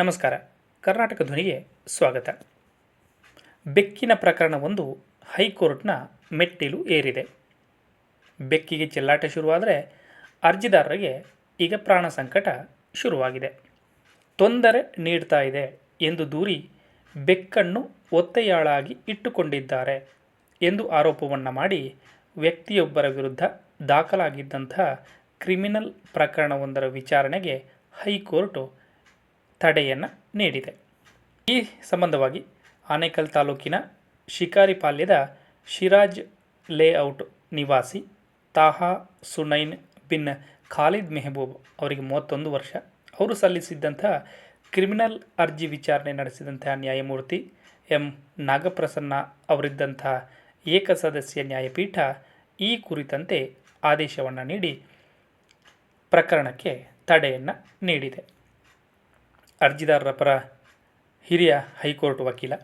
ನಮಸ್ಕಾರ. ಕರ್ನಾಟಕ ಧ್ವನಿಗೆ ಸ್ವಾಗತ. ಬೆಕ್ಕಿನ ಪ್ರಕರಣವೊಂದು ಹೈಕೋರ್ಟ್ನ ಮೆಟ್ಟಿಲು ಏರಿದೆ. ಬೆಕ್ಕಿಗೆ ಚೆಲ್ಲಾಟ ಶುರುವಾದರೆ ಅರ್ಜಿದಾರರಿಗೆ ಈಗ ಪ್ರಾಣ ಸಂಕಟ ಶುರುವಾಗಿದೆ. ತೊಂದರೆ ನೀಡ್ತಾ ಇದೆ ಎಂದು ದೂರಿ ಬೆಕ್ಕನ್ನು ಒತ್ತೆಯಾಳಾಗಿ ಇಟ್ಟುಕೊಂಡಿದ್ದಾರೆ ಎಂದು ಆರೋಪವನ್ನು ಮಾಡಿ ವ್ಯಕ್ತಿಯೊಬ್ಬರ ವಿರುದ್ಧ ದಾಖಲಾಗಿದ್ದಂಥ ಕ್ರಿಮಿನಲ್ ಪ್ರಕರಣವೊಂದರ ವಿಚಾರಣೆಗೆ ಹೈಕೋರ್ಟು ತಡೆಯನ್ನು ನೀಡಿದೆ. ಈ ಸಂಬಂಧವಾಗಿ ಆನೇಕಲ್ ತಾಲೂಕಿನ ಶಿಕಾರಿಪಾಳ್ಯದ ಶಿರಾಜ್ ಲೇಔಟ್ ನಿವಾಸಿ ತಾಹಾ ಸುನೈನ್ ಬಿನ್ ಖಾಲಿದ್ ಮೆಹಬೂಬ್ ಅವರಿಗೆ ಮೂವತ್ತೊಂದು ವರ್ಷ. ಅವರು ಸಲ್ಲಿಸಿದ್ದಂಥ ಕ್ರಿಮಿನಲ್ ಅರ್ಜಿ ವಿಚಾರಣೆ ನಡೆಸಿದಂತಹ ನ್ಯಾಯಮೂರ್ತಿ ಎಂ. ನಾಗಪ್ರಸನ್ನ ಅವರಿದ್ದಂಥ ಏಕಸದಸ್ಯ ನ್ಯಾಯಪೀಠ ಈ ಕುರಿತಂತೆ ಆದೇಶವನ್ನು ನೀಡಿ ಪ್ರಕರಣಕ್ಕೆ ತಡೆಯನ್ನು ನೀಡಿದೆ. ಅರ್ಜಿದಾರರ ಪರ ಹಿರಿಯ ಹೈಕೋರ್ಟ್ ವಕೀಲ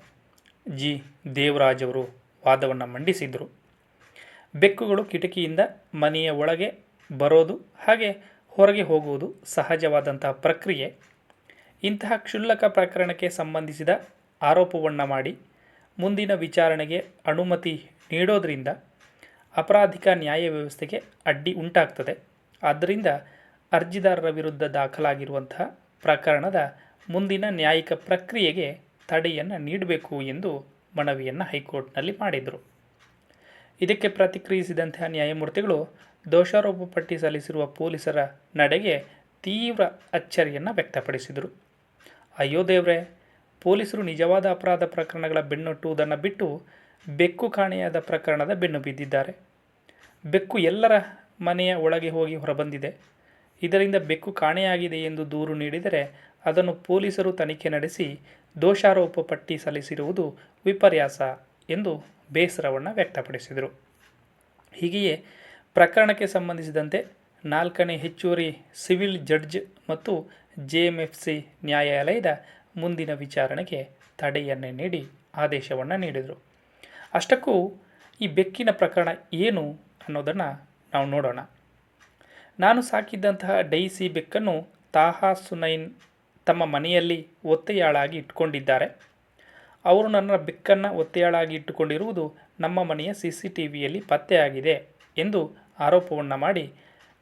ಜಿ. ದೇವರಾಜ್ ಅವರು ವಾದವನ್ನು ಮಂಡಿಸಿದರು. ಬೆಕ್ಕುಗಳು ಕಿಟಕಿಯಿಂದ ಮನೆಯ ಒಳಗೆ ಬರೋದು ಹಾಗೆ ಹೊರಗೆ ಹೋಗುವುದು ಸಹಜವಾದಂತಹ ಪ್ರಕ್ರಿಯೆ. ಇಂತಹ ಕ್ಷುಲ್ಲಕ ಪ್ರಕರಣಕ್ಕೆ ಸಂಬಂಧಿಸಿದ ಆರೋಪವನ್ನು ಮಾಡಿ ಮುಂದಿನ ವಿಚಾರಣೆಗೆ ಅನುಮತಿ ನೀಡೋದರಿಂದ ಅಪರಾಧಿಕ ನ್ಯಾಯ ವ್ಯವಸ್ಥೆಗೆ ಅಡ್ಡಿ ಉಂಟಾಗ್ತದೆ. ಆದ್ದರಿಂದ ಅರ್ಜಿದಾರರ ವಿರುದ್ಧ ದಾಖಲಾಗಿರುವಂತಹ ಪ್ರಕರಣದ ಮುಂದಿನ ನ್ಯಾಯಿಕ ಪ್ರಕ್ರಿಯೆಗೆ ತಡೆಯನ್ನು ನೀಡಬೇಕು ಎಂದು ಮನವಿಯನ್ನು ಹೈಕೋರ್ಟ್ನಲ್ಲಿ ಮಾಡಿದರು. ಇದಕ್ಕೆ ಪ್ರತಿಕ್ರಿಯಿಸಿದಂತಹ ನ್ಯಾಯಮೂರ್ತಿಗಳು ದೋಷಾರೋಪ ಪಟ್ಟಿ ಸಲ್ಲಿಸಿರುವ ಪೊಲೀಸರ ನಡೆಗೆ ತೀವ್ರ ಅಚ್ಚರಿಯನ್ನು ವ್ಯಕ್ತಪಡಿಸಿದರು. ಅಯ್ಯೋ ದೇವ್ರೆ, ಪೊಲೀಸರು ನಿಜವಾದ ಅಪರಾಧ ಪ್ರಕರಣಗಳ ಬೆನ್ನುಟ್ಟುವುದನ್ನು ಬಿಟ್ಟು ಬೆಕ್ಕು ಕಾಣೆಯಾದ ಪ್ರಕರಣದ ಬೆನ್ನು ಬಿದ್ದಿದ್ದಾರೆ. ಬೆಕ್ಕು ಎಲ್ಲರ ಮನೆಯ ಒಳಗೆ ಹೋಗಿ ಹೊರಬಂದಿದೆ. ಇದರಿಂದ ಬೆಕ್ಕು ಕಾಣೆಯಾಗಿದೆ ಎಂದು ದೂರು ನೀಡಿದರೆ ಅದನ್ನು ಪೊಲೀಸರು ತನಿಖೆ ನಡೆಸಿ ದೋಷಾರೋಪ ಪಟ್ಟಿ ಸಲ್ಲಿಸಿರುವುದು ವಿಪರ್ಯಾಸ ಎಂದು ಬೇಸರವನ್ನು ವ್ಯಕ್ತಪಡಿಸಿದರು. ಹೀಗೆಯೇ ಪ್ರಕರಣಕ್ಕೆ ಸಂಬಂಧಿಸಿದಂತೆ ನಾಲ್ಕನೇ ಹೆಚ್ಚುವರಿ ಸಿವಿಲ್ ಜಡ್ಜ್ ಮತ್ತು ಜೆ ಎಂ ಎಫ್ ಸಿ ನ್ಯಾಯಾಲಯದ ಮುಂದಿನ ವಿಚಾರಣೆಗೆ ತಡೆಯನ್ನೇ ನೀಡಿ ಆದೇಶವನ್ನು ನೀಡಿದರು. ಅಷ್ಟಕ್ಕೂ ಈ ಬೆಕ್ಕಿನ ಪ್ರಕರಣ ಏನು ಅನ್ನೋದನ್ನು ನಾವು ನೋಡೋಣ. ನಾನು ಸಾಕಿದ್ದಂತಹ ಡೈಸಿ ಬೆಕ್ಕನ್ನು ತಾಹಾ ಸುನೈನ್ ತಮ್ಮ ಮನೆಯಲ್ಲಿ ಒತ್ತೆಯಾಳಾಗಿ ಇಟ್ಕೊಂಡಿದ್ದಾರೆ ಅವರು ನನ್ನ ಬೆಕ್ಕನ್ನು ಒತ್ತೆಯಾಳಾಗಿ ಇಟ್ಟುಕೊಂಡಿರುವುದು ನಮ್ಮ ಮನೆಯ ಸಿ ಸಿ ಟಿ ವಿಯಲ್ಲಿ ಪತ್ತೆಯಾಗಿದೆ ಎಂದು ಆರೋಪವನ್ನು ಮಾಡಿ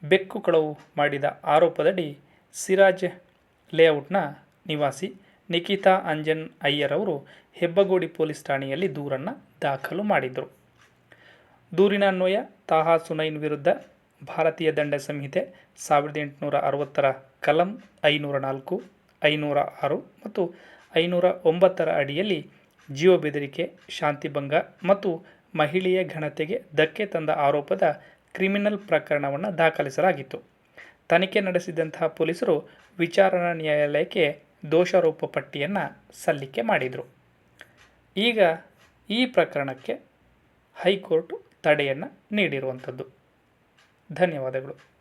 ಬೆಕ್ಕು ಕಳವು ಮಾಡಿದ ಆರೋಪದಡಿ ಸಿರಾಜ್ ಲೇಔಟ್ನ ನಿವಾಸಿ ನಿಖಿತಾ ಅಂಜನ್ ಅಯ್ಯರ್ ಅವರು ಹೆಬ್ಬಗೋಡಿ ಪೊಲೀಸ್ ಠಾಣೆಯಲ್ಲಿ ದೂರನ್ನು ದಾಖಲು ಮಾಡಿದರು. ದೂರಿನ ಅನ್ವಯ, ತಾಹಾ ಸುನೈನ್ ವಿರುದ್ಧ ಭಾರತೀಯ ದಂಡ ಸಂಹಿತೆ ಸಾವಿರದ ಎಂಟುನೂರ ಅರವತ್ತರ ಕಲಂ ಐನೂರ ನಾಲ್ಕು ಐನೂರ ಆರು ಮತ್ತು ಐನೂರ ಒಂಬತ್ತರ ಅಡಿಯಲ್ಲಿ ಜೀವ ಬೆದರಿಕೆ ಶಾಂತಿಭಂಗ ಮತ್ತು ಮಹಿಳೆಯ ಘನತೆಗೆ ಧಕ್ಕೆ ತಂದ ಆರೋಪದ ಕ್ರಿಮಿನಲ್ ಪ್ರಕರಣವನ್ನು ದಾಖಲಿಸಲಾಗಿತ್ತು. ತನಿಖೆ ನಡೆಸಿದಂತಹ ಪೊಲೀಸರು ವಿಚಾರಣಾ ನ್ಯಾಯಾಲಯಕ್ಕೆ ದೋಷಾರೋಪ ಪಟ್ಟಿಯನ್ನು ಸಲ್ಲಿಕೆ ಮಾಡಿದರು. ಈಗ ಈ ಪ್ರಕರಣಕ್ಕೆ ಹೈಕೋರ್ಟ್ ತಡೆಯನ್ನು ನೀಡಿರುವಂಥದ್ದು ಧನ್ಯವಾದಗಳು.